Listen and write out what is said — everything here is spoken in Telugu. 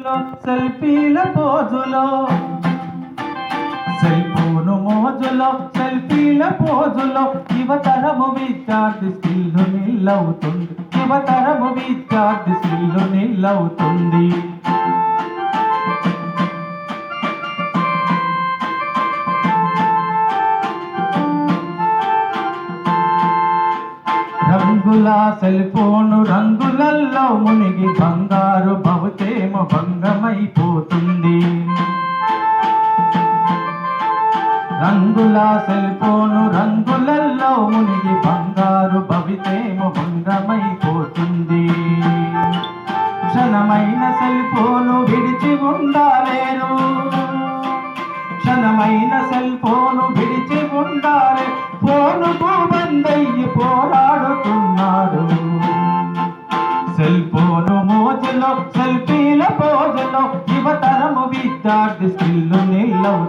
సెల్ఫీల పోజులో. సెల్ఫోను మోజులో సెల్ఫీల పోజులో. యువతరము విద్యార్థి స్కిల్లు నిల్లవుతుంది. యువతరము విద్యార్థి స్కిల్లు నిల్లవుతుంది. రంగుల సెల్ ఫోను రంగులల్లో మునిగి బంగారు భవతేమో భంగమైపోతుంది. రంగుల సెల్ ఫోను రంగులల్లో మునిగి బంగారు భవితేమో భంగమైపోతుంది. క్షణమైన సెల్ ఫోను విడిచి ఉండాలేరు. క్షణమైన సెల్ ఫోను విడిచి ఉండాలి. ఫోనుకు బందయ్యి పోరాడుతున్నాడు సెల్ ఫోను మోజులో సెల్ఫీల పోజులో యువతరము విద్యార్థి స్త్రీలు నిల్లవు